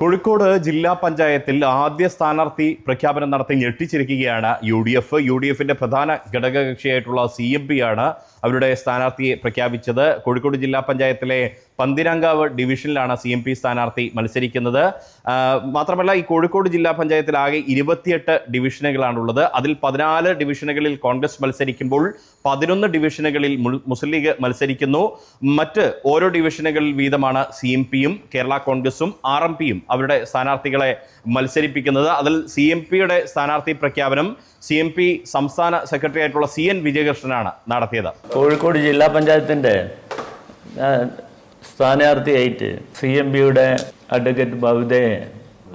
കോഴിക്കോട് ജില്ലാ പഞ്ചായത്തിൽ ആദ്യ സ്ഥാനാർത്ഥി പ്രഖ്യാപനം നടത്തി ഞെട്ടിച്ചിരിക്കുകയാണ് U D F. U D എഫിന്റെ പ്രധാന ഘടകകക്ഷിയായിട്ടുള്ള സി എം പി ആണ് അവരുടെ സ്ഥാനാർത്ഥിയെ പ്രഖ്യാപിച്ചത്. കോഴിക്കോട് ജില്ലാ പഞ്ചായത്തിലെ പന്തിരാങ്കാവ് ഡിവിഷനിലാണ് സി എം പി സ്ഥാനാർത്ഥി മത്സരിക്കുന്നത്. മാത്രമല്ല ഈ കോഴിക്കോട് ജില്ലാ പഞ്ചായത്തിൽ ആകെ ഇരുപത്തിയെട്ട് ഡിവിഷനുകളാണുള്ളത്. അതിൽ പതിനാല് ഡിവിഷനുകളിൽ കോൺഗ്രസ് മത്സരിക്കുമ്പോൾ പതിനൊന്ന് ഡിവിഷനുകളിൽ മുസ്ലിം ലീഗ് മത്സരിക്കുന്നു. മറ്റ് ഓരോ ഡിവിഷനുകളിൽ വീതമാണ് സി എം പിയും കേരള കോൺഗ്രസും ആർ എം പിയും അവരുടെ സ്ഥാനാർത്ഥികളെ മത്സരിപ്പിക്കുന്നത്. അതിൽ സി എം പിയുടെ സ്ഥാനാർത്ഥി പ്രഖ്യാപനം സി എം പി സംസ്ഥാന സെക്രട്ടറി ആയിട്ടുള്ള സി എൻ വിജയകൃഷ്ണനാണ് നടത്തിയത്. കോഴിക്കോട് ജില്ലാ പഞ്ചായത്തിന്റെ സ്ഥാനാർത്ഥിയായിട്ട് സി എം പിയുടെ അഡ്വക്കേറ്റ് ബൗദയെ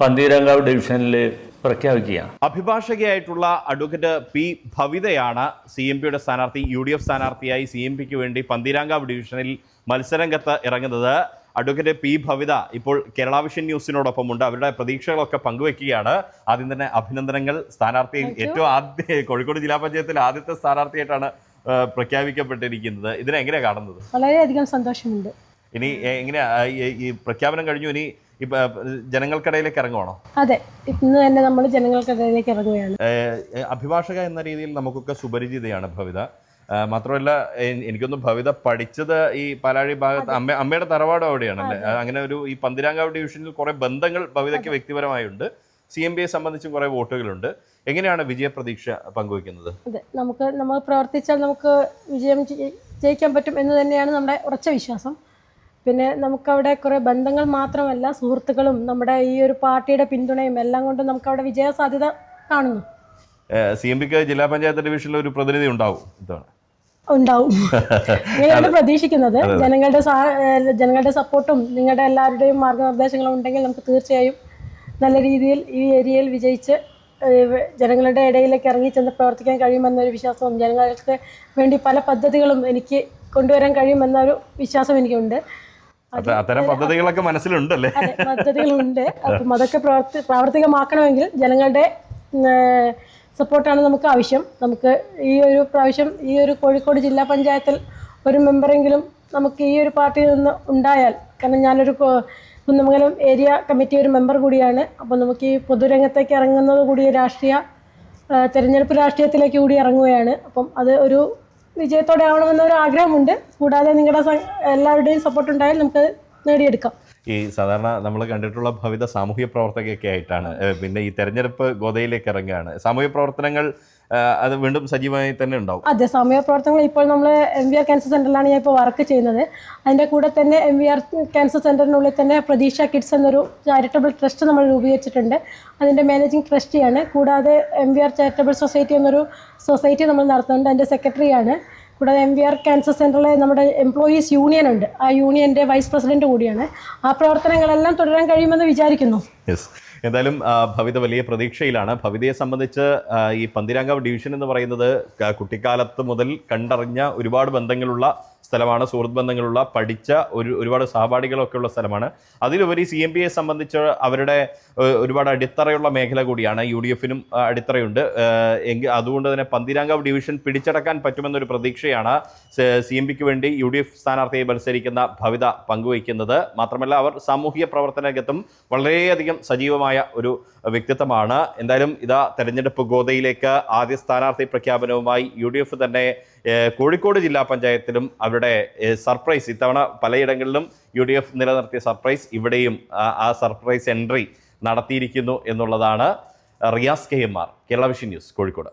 പന്തീരങ്കാവ് ഡിവിഷനിൽ പ്രഖ്യാപിക്കുക അഭിഭാഷകയായിട്ടുള്ള അഡ്വക്കേറ്റ് പി ഭവിതയാണ് സി എം പിയുടെ സ്ഥാനാർത്ഥി യു ഡി എഫ് സ്ഥാനാർത്ഥിയായി സി എം പിക്ക് വേണ്ടി പന്തീരാങ്കാവ് ഡിവിഷനിൽ മത്സരരംഗത്ത് ഇറങ്ങുന്നത്. അഡ്വക്കേറ്റ് പി ഭവിത ഇപ്പോൾ കേരള വിഷൻ ന്യൂസിനോടൊപ്പമുണ്ട്. അവരുടെ പ്രതീക്ഷകളൊക്കെ പങ്കുവെക്കുകയാണ് ആദ്യം തന്നെ അഭിനന്ദനങ്ങൾ. സ്ഥാനാർത്ഥി ഏറ്റവും ആദ്യ കോഴിക്കോട് ജില്ലാ പഞ്ചായത്തിൽ ആദ്യത്തെ സ്ഥാനാർത്ഥിയായിട്ടാണ് പ്രഖ്യാപിക്കപ്പെട്ടിരിക്കുന്നത്. ഇതിനെങ്ങനെയാണ് കാണുന്നത്? വളരെയധികം സന്തോഷമുണ്ട്. ഇനി എങ്ങനെയാ ഈ- പ്രഖ്യാപനം കഴിഞ്ഞു ഇനി ജനങ്ങൾക്കിടയിലേക്ക് ഇറങ്ങുവാണോ? അതെ ഇന്ന് തന്നെ നമ്മൾ ജനങ്ങൾക്കിടയിലേക്ക് ഇറങ്ങുകയാണ്. അഭിഭാഷക എന്ന രീതിയിൽ നമുക്കൊക്കെ സുപരിചിതയാണ് ഭവിത. മാത്രമല്ല എനിക്കൊന്നും ഭവിത പഠിച്ചത് ഈ പാലാഴി ഭാഗത്ത് അമ്മ അമ്മയുടെ തറവാട് അവിടെയാണല്ലേ അങ്ങനെ ഒരു ഈ പന്തിരാങ്കാവ് ഡിവിഷനിൽ കുറെ ബന്ധങ്ങൾ ഭവിതയ്ക്ക് വ്യക്തിപരമായുണ്ട്. സി എം ബിയെ സംബന്ധിച്ചും കുറെ വോട്ടുകളുണ്ട്. എങ്ങനെയാണ് വിജയപ്രതീക്ഷ പങ്കുവയ്ക്കുന്നത്? അതെ നമുക്ക് നമ്മൾ പ്രവർത്തിച്ചാൽ നമുക്ക് വിജയം ജയി- ജയിക്കാൻ പറ്റും എന്ന് തന്നെയാണ് നമ്മുടെ ഉറച്ച വിശ്വാസം. പിന്നെ നമുക്കവിടെ കുറേ ബന്ധങ്ങൾ മാത്രമല്ല സുഹൃത്തുക്കളും നമ്മുടെ ഈ ഒരു പാർട്ടിയുടെ പിന്തുണയും എല്ലാം കൊണ്ടും നമുക്കവിടെ വിജയ സാധ്യത കാണുന്നു സി എം പിക്ക് ജില്ലാ പഞ്ചായത്ത് ഡിവിഷനിൽ ഒരു പ്രതിനിധി ഉണ്ടാവും ഉണ്ടാവും. ഞങ്ങളാണ് പ്രതീക്ഷിക്കുന്നത്. ജനങ്ങളുടെ ജനങ്ങളുടെ സപ്പോർട്ടും നിങ്ങളുടെ എല്ലാവരുടെയും മാർഗനിർദ്ദേശങ്ങളും ഉണ്ടെങ്കിൽ നമുക്ക് തീർച്ചയായും നല്ല രീതിയിൽ ഈ ഏരിയയിൽ വിജയിച്ച് ജനങ്ങളുടെ ഇടയിലേക്ക് ഇറങ്ങി ചെന്ന് പ്രവർത്തിക്കാൻ കഴിയുമെന്നൊരു വിശ്വാസവും ജനങ്ങൾക്ക് വേണ്ടി പല പദ്ധതികളും എനിക്ക് കൊണ്ടുവരാൻ കഴിയുമെന്നൊരു വിശ്വാസം എനിക്കുണ്ട്. അത്തരം പദ്ധതികളൊക്കെ മനസ്സിലുണ്ടല്ലേ? പദ്ധതികളുണ്ട്. അപ്പം അതൊക്കെ പ്രവർത്തി പ്രാവർത്തികമാക്കണമെങ്കിൽ ജനങ്ങളുടെ സപ്പോർട്ടാണ് നമുക്ക് ആവശ്യം. നമുക്ക് ഈ ഒരു പ്രാവശ്യം ഈ ഒരു കോഴിക്കോട് ജില്ലാ പഞ്ചായത്തിൽ ഒരു മെമ്പറെങ്കിലും നമുക്ക് ഈ ഒരു പാർട്ടിയിൽ നിന്ന് ഉണ്ടായാൽ കാരണം ഞാനൊരു കുന്നമംഗലം ഏരിയ കമ്മിറ്റി ഒരു മെമ്പർ കൂടിയാണ്. അപ്പോൾ നമുക്ക് ഈ പൊതുരംഗത്തേക്ക് ഇറങ്ങുന്നത് കൂടി രാഷ്ട്രീയ തെരഞ്ഞെടുപ്പ് രാഷ്ട്രീയത്തിലേക്ക് കൂടി ഇറങ്ങുകയാണ്. അപ്പം അത് ഒരു വിജയത്തോടെ ആവണമെന്നൊരു ആഗ്രഹമുണ്ട്. കൂടാതെ നിങ്ങളുടെ എല്ലാവരുടെയും സപ്പോർട്ട് ഉണ്ടായാൽ നമുക്ക് നേടിയെടുക്കാം. ഈ സാധാരണ നമ്മൾ കണ്ടിട്ടുള്ള ഭവിത സാമൂഹ്യ പ്രവർത്തകയൊക്കെ ആയിട്ടാണ്. പിന്നെ ഈ തെരഞ്ഞെടുപ്പ് ഗോതയിലേക്ക് ഇറങ്ങുകയാണ്. സാമൂഹ്യ പ്രവർത്തനങ്ങൾ അത് വീണ്ടും സജീവമായി തന്നെ ഉണ്ടാവും. അതെ സമയപ്രവർത്തനങ്ങൾ പ്രവർത്തനങ്ങൾ ഇപ്പോൾ നമ്മൾ എം വി ആർ ക്യാൻസർ സെന്ററിലാണ് ഞാൻ ഇപ്പോൾ വർക്ക് ചെയ്യുന്നത്. അതിന്റെ കൂടെ തന്നെ എം വി ആർ ക്യാൻസർ സെന്ററിനുള്ളിൽ തന്നെ പ്രതീക്ഷ കിഡ്സ് എന്നൊരു ചാരിറ്റബിൾ ട്രസ്റ്റ് നമ്മൾ രൂപീകരിച്ചിട്ടുണ്ട്. അതിന്റെ മാനേജിങ് ട്രസ്റ്റിയാണ് കൂടാതെ M V R charitable society എന്നൊരു സൊസൈറ്റി നമ്മൾ നടത്തുന്നുണ്ട്. അതിന്റെ സെക്രട്ടറിയാണ് കൂടാതെ എം വി ആർ ക്യാൻസർ സെന്ററിലെ നമ്മുടെ എംപ്ലോയീസ് യൂണിയൻ ഉണ്ട്. ആ യൂണിയന്റെ വൈസ് പ്രസിഡന്റ് കൂടിയാണ്. ആ പ്രവർത്തനങ്ങളെല്ലാം തുടരാൻ കഴിയുമെന്ന് വിചാരിക്കുന്നു. യെസ് എന്തായാലും ഭവിത വലിയ പ്രതീക്ഷയിലാണ്. ഭവിതയെ സംബന്ധിച്ച് ഈ പന്തിരാങ്കാവ് ഡിവിഷൻ എന്ന് പറയുന്നത് കുട്ടിക്കാലത്ത് മുതൽ കണ്ടറിഞ്ഞ ഒരുപാട് ബന്ധങ്ങളുള്ള സ്ഥലമാണ്. സുഹൃത്ത് ബന്ധങ്ങളുള്ള പഠിച്ച ഒരു ഒരുപാട് സഹപാഠികളൊക്കെ ഉള്ള സ്ഥലമാണ്. അതിലുപരി സി എം പിയെ സംബന്ധിച്ച് അവരുടെ ഒരുപാട് അടിത്തറയുള്ള മേഖല കൂടിയാണ്. യു ഡി എഫിനും അടിത്തറയുണ്ട്. എങ്കിൽ അതുകൊണ്ട് തന്നെ പന്തിരാങ്കാവ് ഡിവിഷൻ പിടിച്ചടക്കാൻ പറ്റുമെന്നൊരു പ്രതീക്ഷയാണ് സി എം പിക്ക് വേണ്ടി യു ഡി എഫ് സ്ഥാനാർത്ഥിയെ മത്സരിക്കുന്ന ഭവിത പങ്കുവയ്ക്കുന്നത്. മാത്രമല്ല അവർ സാമൂഹിക പ്രവർത്തന രംഗത്തും വളരെയധികം സജീവമായ ഒരു വ്യക്തിത്വമാണ്. എന്തായാലും ഇതാ തെരഞ്ഞെടുപ്പ് ഗോതയിലേക്ക് ആദ്യ സ്ഥാനാർത്ഥി പ്രഖ്യാപനവുമായി യു തന്നെ കോഴിക്കോട് ജില്ലാ പഞ്ചായത്തിലും അവരുടെ സർപ്രൈസ് ഇത്തവണ പലയിടങ്ങളിലും യു ഡി എഫ് നിലനിർത്തിയ സർപ്രൈസ് ഇവിടെയും ആ- സർപ്രൈസ് എൻട്രി നടത്തിയിരിക്കുന്നു എന്നുള്ളതാണ് Riyas K M R Kerala vision news Kozhikode.